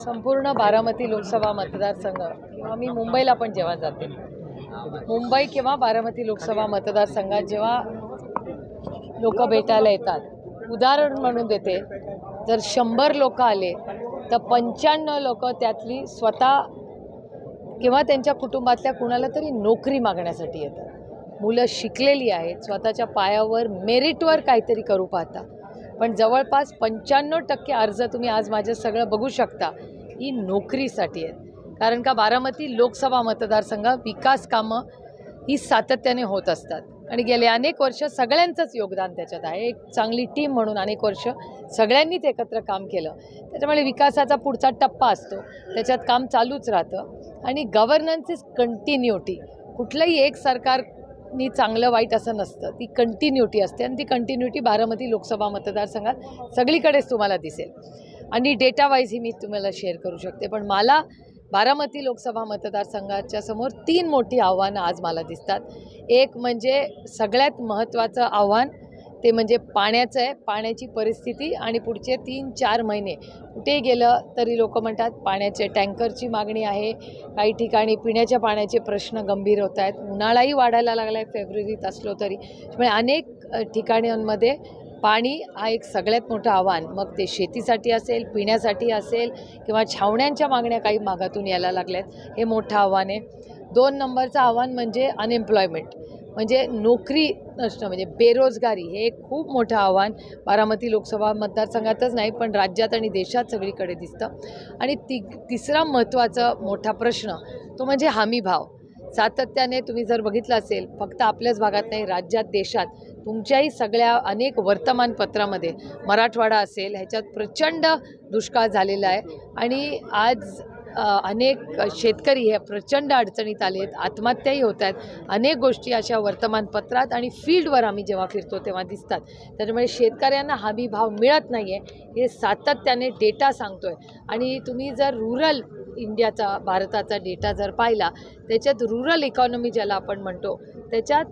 संपूर्ण बारामती लोकसभा मतदारसंघ किंवा मी मुंबईला पण जेव्हा जाते मुंबई किंवा बारामती लोकसभा मतदारसंघात जेव्हा लोक भेटायला येतात उदाहरण म्हणून देते जर शंभर लोक आले तर पंच्याण्णव लोक त्यातली स्वतः किंवा त्यांच्या कुटुंबातल्या कुणाला तरी नोकरी मागण्यासाठी येतात. मुलं शिकलेली आहेत स्वतःच्या पायावर मेरिटवर काहीतरी करू पाहतात. पण जवळपास पंच्याण्णव टक्के अर्ज तुम्ही आज माझं सगळं बघू शकता. ही नोकरीसाठी आहेत. कारण का बारामती लोकसभा मतदारसंघ विकास कामं ही सातत्याने होत असतात. आणि गेले अनेक वर्ष सगळ्यांचंच योगदान त्याच्यात आहे. एक चांगली टीम म्हणून अनेक वर्ष सगळ्यांनीच एकत्र काम केलं. त्याच्यामुळे विकासाचा पुढचा टप्पा असतो. त्याच्यात काम चालूच राहतं. आणि गव्हर्नन्स इज कंटिन्युटी कुठलंही एक सरकार नी चांगलं वाईट असं नसतं. ती कंटिन्युटी असते आणि ती कंटिन्युटी बारामती लोकसभा मतदारसंघात सगळीकडेच तुम्हाला दिसेल. आणि डेटा वाईज ही मी तुम्हाला शेअर करू शकते. पण मला बारामती लोकसभा मतदारसंघाच्या समोर तीन मोठी आव्हानं आज मला दिसतात. एक म्हणजे सगळ्यात महत्त्वाचं आव्हान ते म्हणजे पाण्याचं आहे पाण्याची परिस्थिती आणि पुढचे तीन चार महिने कुठे गेलं तरी लोक म्हणतात पाण्याचे टँकरची मागणी आहे. काही ठिकाणी पिण्याच्या पाण्याचे प्रश्न गंभीर होत आहेत. उन्हाळाही वाढायला लागला आहे फेब्रुवारीत असलो तरी. त्यामुळे अनेक ठिकाणांमध्ये पाणी हा एक सगळ्यात मोठं आव्हान. मग ते शेतीसाठी असेल पिण्यासाठी असेल किंवा छावण्यांच्या मागण्या काही मागातून यायला लागल्या आहेत हे मोठं आव्हान आहे. दोन नंबरचं आव्हान म्हणजे अनएम्प्लॉयमेंट म्हणजे नोकरी नसणं म्हणजे बेरोजगारी हे एक खूप मोठं आव्हान. बारामती लोकसभा मतदारसंघातच नाही पण राज्यात आणि देशात सगळीकडे दिसतं. आणि ति तिसरा महत्त्वाचा मोठा प्रश्न तो म्हणजे हमी भाव सातत्याने तुम्ही जर बघितलं असेल फक्त आपल्याच भागात नाही राज्यात देशात तुमच्याही सगळ्या अनेक वर्तमानपत्रामध्ये मराठवाडा असेल ह्याच्यात प्रचंड दुष्काळ झालेला आहे. आणि आज अनेक शेतकरी हे प्रचंड अडचणीत आले आहेत आत्महत्याही होत आहेत. अनेक गोष्टी अशा वर्तमानपत्रात आणि फील्डवर आम्ही जेव्हा फिरतो तेव्हा दिसतात. त्याच्यामुळे शेतकऱ्यांना हमी भाव मिळत नाही आहे हे सातत्याने डेटा सांगतो आहे आणि तुम्ही जर रुरल इंडियाचा भारताचा डेटा जर पाहिला त्याच्यात रुरल इकॉनॉमी ज्याला आपण म्हणतो त्याच्यात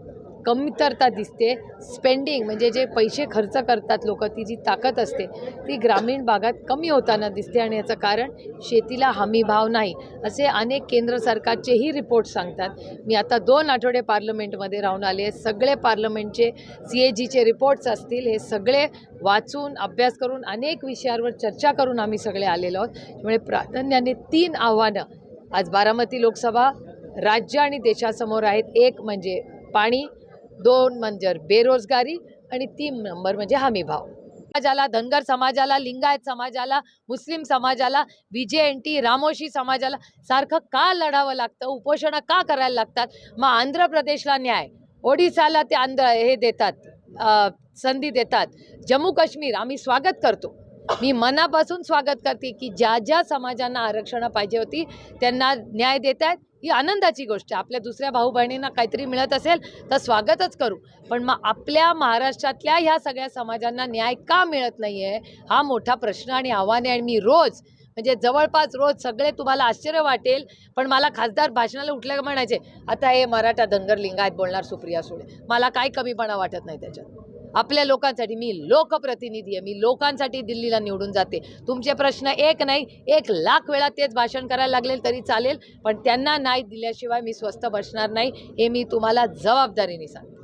कमतरता दिसते. स्पेंडिंग म्हणजे जे पैसे खर्च करतात लोक ती जी ताकद असते ती ग्रामीण भागात कमी होताना दिसते आणि याचं कारण शेतीला हमी भाव नाही असे अनेक केंद्र सरकारचेही रिपोर्ट सांगतात. मी आता दोन आठवडे पार्लमेंटमध्ये राहून आले सगळे पार्लमेंटचे सी ए जीचे रिपोर्ट्स असतील. हे सगळे वाचून अभ्यास करून अनेक विषयांवर चर्चा करून आम्ही सगळे आलेलो आहोत. त्यामुळे प्राधान्याने तीन आव्हानं आज बारामती लोकसभा राज्य आणि देशासमोर आहेत. एक म्हणजे पाणी दोन म्हणजे बेरोजगारी आणि तीन नंबर म्हणजे हमीभाव समाजाला धनगर समाजाला लिंगायत समाजाला मुस्लिम समाजाला B J N T Ramoshi समाजाला सारखं का लढावं लागतं? उपोषणं का करायला लागतात? मग आंध्र प्रदेशला न्याय. ओडिसाला ते आंध्र हे देतात संधी देतात. जम्मू काश्मीर आम्ही स्वागत करतो. मी मनापासून स्वागत करते की ज्या ज्या समाजांना आरक्षणं पाहिजे होती त्यांना न्याय देत आहेत ही आनंदाची गोष्ट आहे. आपल्या दुसऱ्या भाऊ बहिणींना काहीतरी मिळत असेल तर स्वागतच करू. पण मग आपल्या महाराष्ट्रातल्या ह्या सगळ्या समाजांना न्याय का मिळत नाही आहे हा मोठा प्रश्न आणि आव्हान आहे. आणि मी रोज म्हणजे जवळपास रोज सगळे तुम्हाला आश्चर्य वाटेल पण मला खासदार भाषणाला उठल्या म्हणायचे आता हे मराठा धनगर लिंगायत बोलणार सुप्रिया सुळे. मला काय कमीपणा वाटत नाही त्याच्यात. आपल्या लोकांसाठी मी लोकप्रतिनिधी आहे. मी लोकांसाठी दिल्लीला निवडून जाते. तुमचे प्रश्न एक नाही एक लाख वेळा तेच भाषण करायला लागलेल तरी चालेल पण त्यांना नाही दिल्याशिवाय मी स्वस्थ बसणार नाही हे मी तुम्हाला जबाबदारीने सांगते.